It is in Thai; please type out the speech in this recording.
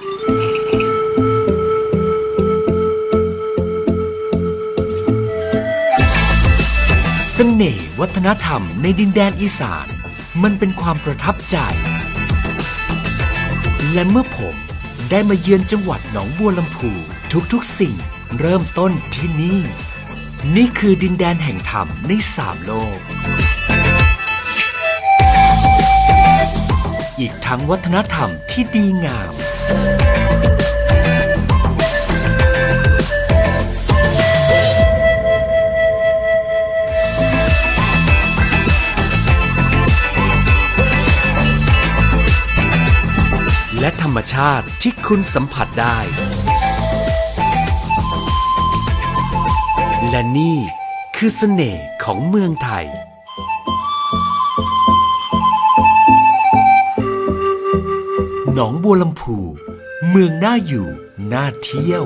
เสน่ห์วัฒนธรรมในดินแดนอีสาน มันเป็นความประทับใจ และเมื่อผมได้มาเยือนจังหวัดหนองบัวลำพูทุกๆสิ่งเริ่มต้นที่นี่ นี่คือดินแดนแห่งธรรมในสามโลก อีกทั้งวัฒนธรรมที่ดีงาม และธรรมชาติที่คุณสัมผัสได้ และนี่คือเสน่ห์ของเมืองไทย หนองบัวลำพู เมืองน่าอยู่ น่าเที่ยว